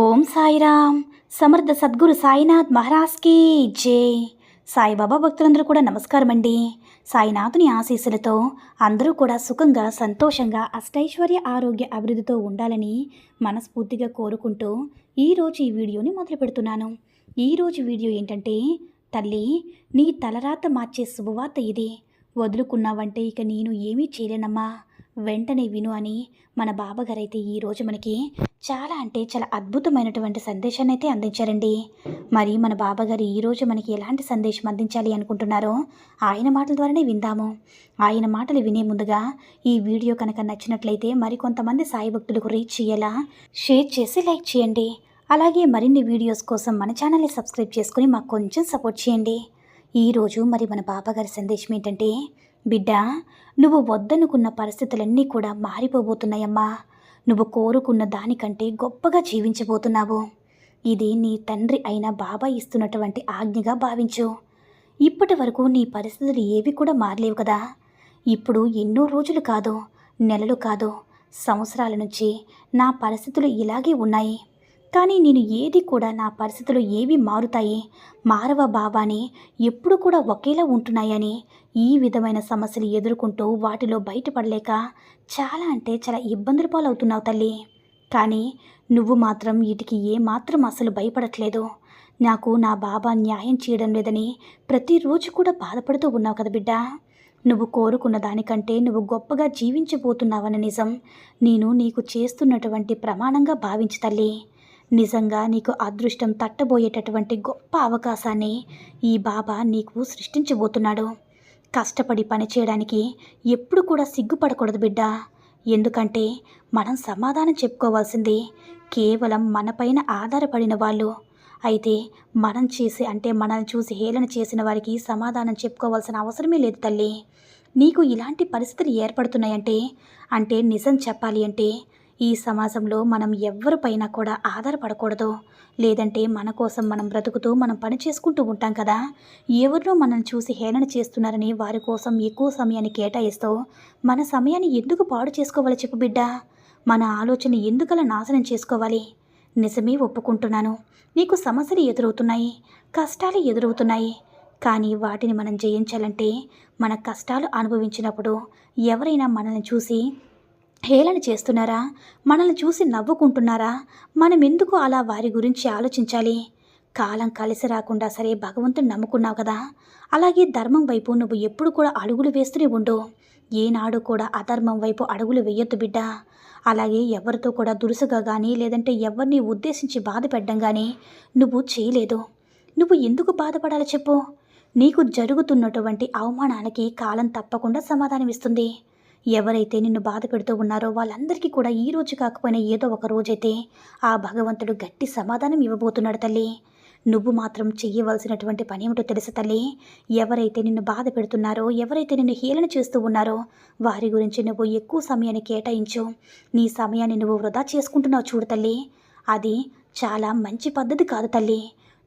ఓం సాయిరామ్. సమర్థ సద్గురు సాయినాథ్ మహారాజ్కి జై. సాయిబాబా భక్తులందరూ కూడా నమస్కారం అండి సాయినాథుని ఆశీస్సులతో అందరూ కూడా సుఖంగా సంతోషంగా అష్టైశ్వర్య ఆరోగ్య అభివృద్ధితో ఉండాలని మనస్ఫూర్తిగా కోరుకుంటూ ఈరోజు ఈ వీడియోని మొదలు పెడుతున్నాను. ఈరోజు వీడియో ఏంటంటే తల్లి నీ తలరాత మార్చే శుభవార్త ఇది. వదులుకున్నావంటే ఇక నేను ఏమీ చేయలేనమ్మా. వెంటనే విను అని మన బాబాగారైతే ఈరోజు మనకి చాలా అంటే చాలా అద్భుతమైనటువంటి సందేశాన్ని అయితే అందించారండి. మరి మన బాబాగారు ఈరోజు మనకి ఎలాంటి సందేశం అందించాలి అనుకుంటున్నారో ఆయన మాటల ద్వారానే విందాము. ఆయన మాటలు వినే ముందుగా ఈ వీడియో కనుక నచ్చినట్లయితే మరికొంతమంది సాయి భక్తులకు రీచ్ చేయేలా షేర్ చేసి లైక్ చేయండి. అలాగే మరిన్ని వీడియోస్ కోసం మన ఛానల్ని సబ్స్క్రైబ్ చేసుకుని మాకు కొంచెం సపోర్ట్ చేయండి. ఈరోజు మరి మన బాబాగారి సందేశం ఏంటంటే బిడ్డా నువ్వు వద్దనుకున్న పరిస్థితులన్నీ కూడా మారిపోబోతున్నాయమ్మా. నువ్వు కోరుకున్న దానికంటే గొప్పగా జీవించబోతున్నావు. ఇది నీ తండ్రి అయిన బాబా ఇస్తున్నటువంటి ఆజ్ఞగా భావించు. ఇప్పటి వరకు నీ పరిస్థితులు ఏవి కూడా మారలేవు కదా. ఇప్పుడు ఎన్నో రోజులు కాదు నెలలు కాదు సంవత్సరాల నుంచి నా పరిస్థితులు ఇలాగే ఉన్నాయి. కానీ నేను ఏది కూడా నా పరిస్థితులు ఏవి మారుతాయి? మారవ భావాన్ని ఎప్పుడు కూడా ఒకేలా ఉంటున్నాయని ఈ విధమైన సమస్యలు ఎదుర్కొంటూ వాటిలో బయటపడలేక చాలా అంటే చాలా ఇబ్బందుల పాలవుతున్నావు తల్లి. కానీ నువ్వు మాత్రం వీటికి ఏమాత్రం అసలు భయపడట్లేదు. నాకు నా బాబా న్యాయం చేయడం లేదని ప్రతిరోజు కూడా బాధపడుతూ ఉన్నావు కదా బిడ్డ. నువ్వు కోరుకున్న దానికంటే నువ్వు గొప్పగా జీవించబోతున్నావన్న నిజం నేను నీకు చేస్తున్నటువంటి ప్రమాణంగా భావించి తల్లి. నిజంగా నీకు అదృష్టం తట్టబోయేటటువంటి గొప్ప అవకాశాన్ని ఈ బాబా నీకు సృష్టించబోతున్నాడు. కష్టపడి పని చేయడానికి ఎప్పుడు కూడా సిగ్గుపడకూడదు బిడ్డ. ఎందుకంటే మనం సమాధానం చెప్పుకోవాల్సింది కేవలం మనపైన ఆధారపడిన వాళ్ళు. అయితే మనం చేసి అంటే మనల్ని చూసి హేళన చేసిన వారికి సమాధానం చెప్పుకోవాల్సిన అవసరమే లేదు తల్లి. నీకు ఇలాంటి పరిస్థితులు ఏర్పడుతున్నాయంటే అంటే నిజం చెప్పాలి అంటే ఈ సమాజంలో మనం ఎవ్వరిపైనా కూడా ఆధారపడకూడదు. లేదంటే మన కోసం మనం బ్రతుకుతూ మనం పని చేసుకుంటూ ఉంటాం కదా. ఎవరినో మనల్ని చూసి హేళన చేస్తున్నారని వారి కోసం ఎక్కువ సమయాన్ని కేటాయిస్తూ మన సమయాన్ని ఎందుకు పాడు చేసుకోవాలి చెప్పు బిడ్డ? మన ఆలోచన ఎందుకలా నాశనం చేసుకోవాలి? నిజమే ఒప్పుకుంటున్నాను. నీకు సమస్యలు ఎదురవుతున్నాయి కష్టాలు ఎదురవుతున్నాయి. కానీ వాటిని మనం జయించాలంటే మన కష్టాలు అనుభవించినప్పుడు ఎవరైనా మనల్ని చూసి హేళన చేస్తున్నారా? మనల్ని చూసి నవ్వుకుంటున్నారా? మనం ఎందుకు అలా వారి గురించి ఆలోచించాలి? కాలం కలిసి రాకుండా సరే భగవంతుని నమ్ముకున్నావు కదా? అలాగే ధర్మం వైపు నువ్వు ఎప్పుడు కూడా అడుగులు వేస్తూనే ఉండు. ఏనాడు కూడా అధర్మం వైపు అడుగులు వేయొద్దు బిడ్డ. అలాగే ఎవరితో కూడా దురుసుగా కానీ లేదంటే ఎవరిని ఉద్దేశించి బాధపెట్టడం కానీ నువ్వు చేయలేదు. నువ్వు ఎందుకు బాధపడాలో చెప్పు. నీకు జరుగుతున్నటువంటి అవమానానికి కాలం తప్పకుండా సమాధానం ఇస్తుంది ఎవరైతే నిన్ను బాధ పెడుతూ ఉన్నారో వాళ్ళందరికీ కూడా ఈ రోజు కాకపోయినా ఏదో ఒక రోజైతే ఆ భగవంతుడు గట్టి సమాధానం ఇవ్వబోతున్నాడు తల్లి. నువ్వు మాత్రం చెయ్యవలసినటువంటి పని ఏమిటో తెలుసు తల్లి? ఎవరైతే నిన్ను బాధ పెడుతున్నారో ఎవరైతే నిన్ను హేళన చేస్తూ ఉన్నారో వారి గురించి నువ్వు ఎక్కువ సమయాన్ని కేటాయించు. నీ సమయాన్ని నువ్వు వృధా చేసుకుంటున్నావు చూడు తల్లి. అది చాలా మంచి పద్ధతి కాదు తల్లి.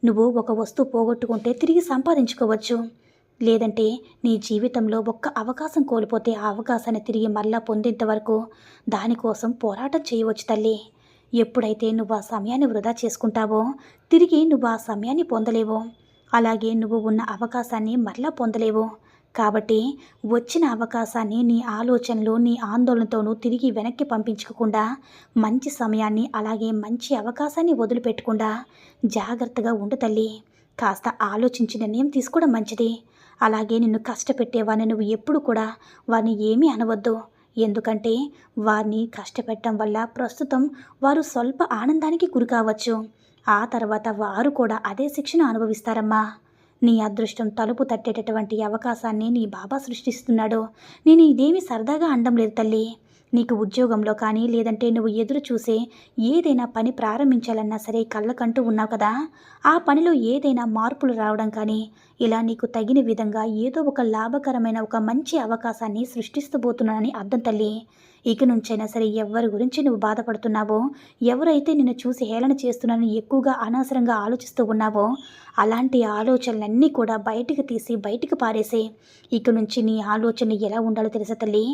నువ్వు ఒక వస్తువు పోగొట్టుకుంటే తిరిగి సంపాదించుకోవచ్చు. లేదంటే నీ జీవితంలో ఒక్క అవకాశం కోల్పోతే ఆ అవకాశాన్ని తిరిగి మళ్ళా పొందేంత వరకు దానికోసం పోరాటం చేయవచ్చు తల్లి. ఎప్పుడైతే నువ్వు ఆ సమయాన్ని వృధా చేసుకుంటావో తిరిగి నువ్వు ఆ సమయాన్ని పొందలేవు. అలాగే నువ్వు ఉన్న అవకాశాన్ని మరలా పొందలేవు. కాబట్టి వచ్చిన అవకాశాన్ని నీ ఆలోచనలు నీ ఆందోళనతోనూ తిరిగి వెనక్కి పంపించకుండా మంచి సమయాన్ని అలాగే మంచి అవకాశాన్ని వదిలిపెట్టకుండా జాగ్రత్తగా ఉండు తల్లి. కాస్త ఆలోచించి నిర్ణయం తీసుకోవడం మంచిది. అలాగే నిన్ను కష్టపెట్టేవాడిని నువ్వు ఎప్పుడు కూడా వారిని ఏమీ అనవద్దు. ఎందుకంటే వారిని కష్టపెట్టడం వల్ల ప్రస్తుతం వారు స్వల్ప ఆనందానికి గురి కావచ్చు ఆ తర్వాత వారు కూడా అదే శిక్షను అనుభవిస్తారమ్మా. నీ అదృష్టం తలుపు తట్టేటటువంటి అవకాశాన్ని నీ బాబా సృష్టిస్తున్నాడు. నేను ఇదేమీ సరదాగా అండం లేదు తల్లి. నీకు ఉద్యోగంలో కానీ లేదంటే నువ్వు ఎదురు చూసే ఏదైనా పని ప్రారంభించాలన్నా సరే కళ్ళకంటూ ఉన్నావు కదా. ఆ పనిలో ఏదైనా మార్పులు రావడం కానీ ఇలా నీకు తగిన విధంగా ఏదో ఒక లాభకరమైన ఒక మంచి అవకాశాన్ని సృష్టిస్తూ పోతున్నానని అర్థం తల్లి. ఇక నుంచైనా సరే ఎవరి గురించి నువ్వు బాధపడుతున్నావో ఎవరైతే నిన్ను చూసి హేళన చేస్తున్నానని ఎక్కువగా అనవసరంగా ఆలోచిస్తూ ఉన్నావో అలాంటి ఆలోచనలన్నీ కూడా బయటికి తీసి బయటికి పారేసే. ఇక నుంచి నీ ఆలోచన ఎలా ఉండాలో తెలుసా తల్లి?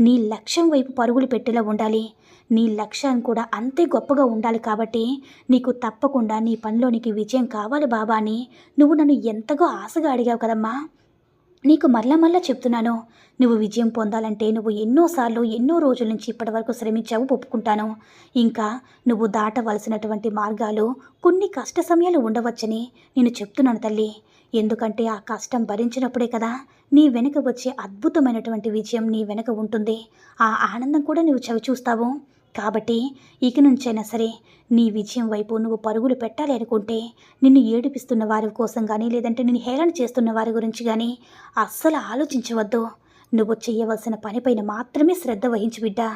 నీ లక్ష్యం వైపు పరుగులు పెట్టేలా ఉండాలి. నీ లక్ష్యం కూడా అంతే గొప్పగా ఉండాలి కాబట్టి నీకు తప్పకుండా నీ పనిలో నీకు విజయం కావాలి బాబా అని. నువ్వు నన్ను ఎంతగా ఆశగా అడిగావు కదమ్మా? నీకు మరల మరలా చెప్తున్నాను. నువ్వు విజయం పొందాలంటే నువ్వు ఎన్నోసార్లు ఎన్నో రోజుల నుంచి ఇప్పటివరకు శ్రమించావు ఒప్పుకుంటాను. ఇంకా నువ్వు దాటవలసినటువంటి మార్గాలు కొన్ని కష్ట సమయాలు ఉండవచ్చని నేను చెప్తున్నాను తల్లి. ఎందుకంటే ఆ కష్టం భరించినప్పుడే కదా నీ వెనుక వచ్చే అద్భుతమైనటువంటి విజయం నీ వెనుక ఉంటుంది. ఆ ఆనందం కూడా నువ్వు చవి చూస్తావు కాబట్టి ఇక నుంచైనా సరే నీ విజయం వైపు నువ్వు పరుగులు పెట్టాలి అనుకుంటే నిన్ను ఏడిపిస్తున్న వారి కోసం కానీ లేదంటే నిన్ను హేళన చేస్తున్న వారి గురించి కానీ అస్సలు ఆలోచించవద్దు. నువ్వు చేయవలసిన పనిపైన మాత్రమే శ్రద్ధ వహించి బిడ్డా.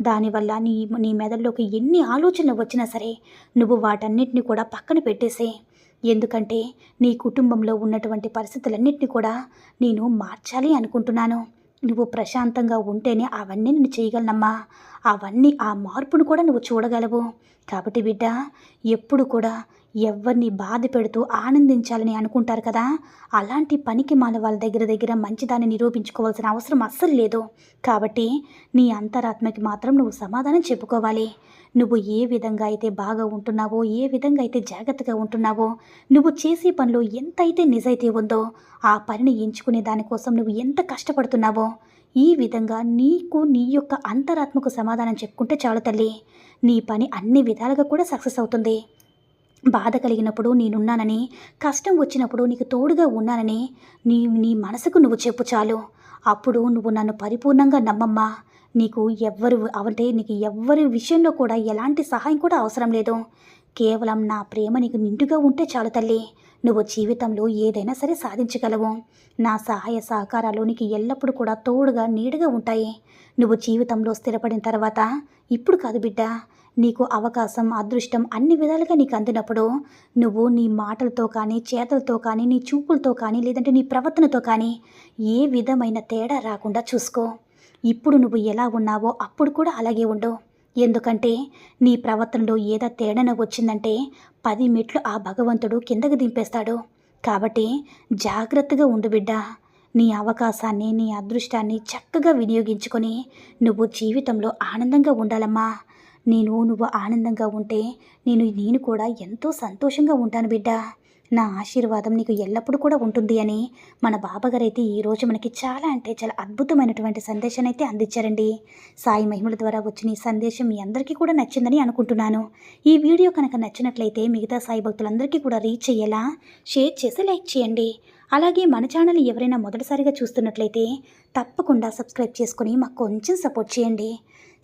దానివల్ల నీ నీ మెదడులోకి ఎన్ని ఆలోచనలు వచ్చినా సరే నువ్వు వాటన్నిటిని కూడా పక్కన పెట్టేసే. ఎందుకంటే నీ కుటుంబంలో ఉన్నటువంటి పరిస్థితులన్నింటినీ కూడా నేను మార్చాలి అనుకుంటున్నాను. నువ్వు ప్రశాంతంగా ఉంటేనే అవన్నీ నేను చేయగలనమ్మా. అవన్నీ ఆ మార్పును కూడా నువ్వు చూడగలవు. కాబట్టి బిడ్డ ఎప్పుడు కూడా ఎవరిని బాధ పెడుతూ ఆనందించాలని అనుకుంటారు కదా? అలాంటి పనికి మాల వాళ్ళ దగ్గర దగ్గర మంచిదాన్ని నిరూపించుకోవాల్సిన అవసరం అస్సలు లేదు. కాబట్టి నీ అంతరాత్మకి మాత్రం నువ్వు సమాధానం చెప్పుకోవాలి. నువ్వు ఏ విధంగా అయితే బాగా ఉంటున్నావో ఏ విధంగా అయితే జాగ్రత్తగా ఉంటున్నావో నువ్వు చేసే పనిలో ఎంత అయితే నిజాయితీ ఉందో ఆ పనిని ఎంచుకునే దానికోసం నువ్వు ఎంత కష్టపడుతున్నావో ఈ విధంగా నీకు నీ యొక్క అంతరాత్మకు సమాధానం చెప్పుకుంటే చాలు తల్లి. నీ పని అన్ని విధాలుగా కూడా సక్సెస్ అవుతుంది. బాధ కలిగినప్పుడు నేనున్నానని కష్టం వచ్చినప్పుడు నీకు తోడుగా ఉన్నానని నీ నీ మనసుకు నువ్వు చెప్పు చాలు. అప్పుడు నువ్వు నన్ను పరిపూర్ణంగా నమ్మమ్మా. నీకు ఎవ్వరు అంటే నీకు ఎవ్వరి విషయంలో కూడా ఎలాంటి సహాయం కూడా అవసరం లేదు. కేవలం నా ప్రేమ నీకు నిండుగా ఉంటే చాలు తల్లి. నువ్వు జీవితంలో ఏదైనా సరే సాధించగలవు. నా సహాయ సహకారాలు నీకు ఎల్లప్పుడూ కూడా తోడుగా నీడగా ఉంటాయి. నువ్వు జీవితంలో స్థిరపడిన తర్వాత ఇప్పుడు కాదు బిడ్డ. నీకు అవకాశం అదృష్టం అన్ని విధాలుగా నీకు అందినప్పుడు నువ్వు నీ మాటలతో కానీ చేతలతో కానీ నీ చూపులతో కానీ లేదంటే నీ ప్రవర్తనతో కానీ ఏ విధమైన తేడా రాకుండా చూసుకో. ఇప్పుడు నువ్వు ఎలా ఉన్నావో అప్పుడు కూడా అలాగే ఉండు. ఎందుకంటే నీ ప్రవర్తనలో ఏదో తేడాన వచ్చిందంటే పది మెట్లు ఆ భగవంతుడు కిందకు దింపేస్తాడు. కాబట్టి జాగ్రత్తగా ఉండు బిడ్డ. నీ అవకాశాన్ని నీ అదృష్టాన్ని చక్కగా వినియోగించుకొని నువ్వు జీవితంలో ఆనందంగా ఉండాలమ్మా. నేను నువ్వు ఆనందంగా ఉంటే నేను నేను కూడా ఎంతో సంతోషంగా ఉంటాను బిడ్డ. నా ఆశీర్వాదం నీకు ఎల్లప్పుడూ కూడా ఉంటుంది అని మన బాబాగారు అయితే ఈరోజు మనకి చాలా అంటే చాలా అద్భుతమైనటువంటి సందేశాన్ని అయితే అందించారండి. సాయి మహిమల ద్వారా వచ్చిన ఈ సందేశం మీ అందరికీ కూడా నచ్చిందని అనుకుంటున్నాను. ఈ వీడియో కనుక నచ్చినట్లయితే మిగతా సాయి భక్తులందరికీ కూడా రీచ్ అయ్యేలా షేర్ చేసి లైక్ చేయండి. అలాగే మన ఛానల్ ఎవరైనా మొదటిసారిగా చూస్తున్నట్లయితే తప్పకుండా సబ్స్క్రైబ్ చేసుకుని మాకు కొంచెం సపోర్ట్ చేయండి.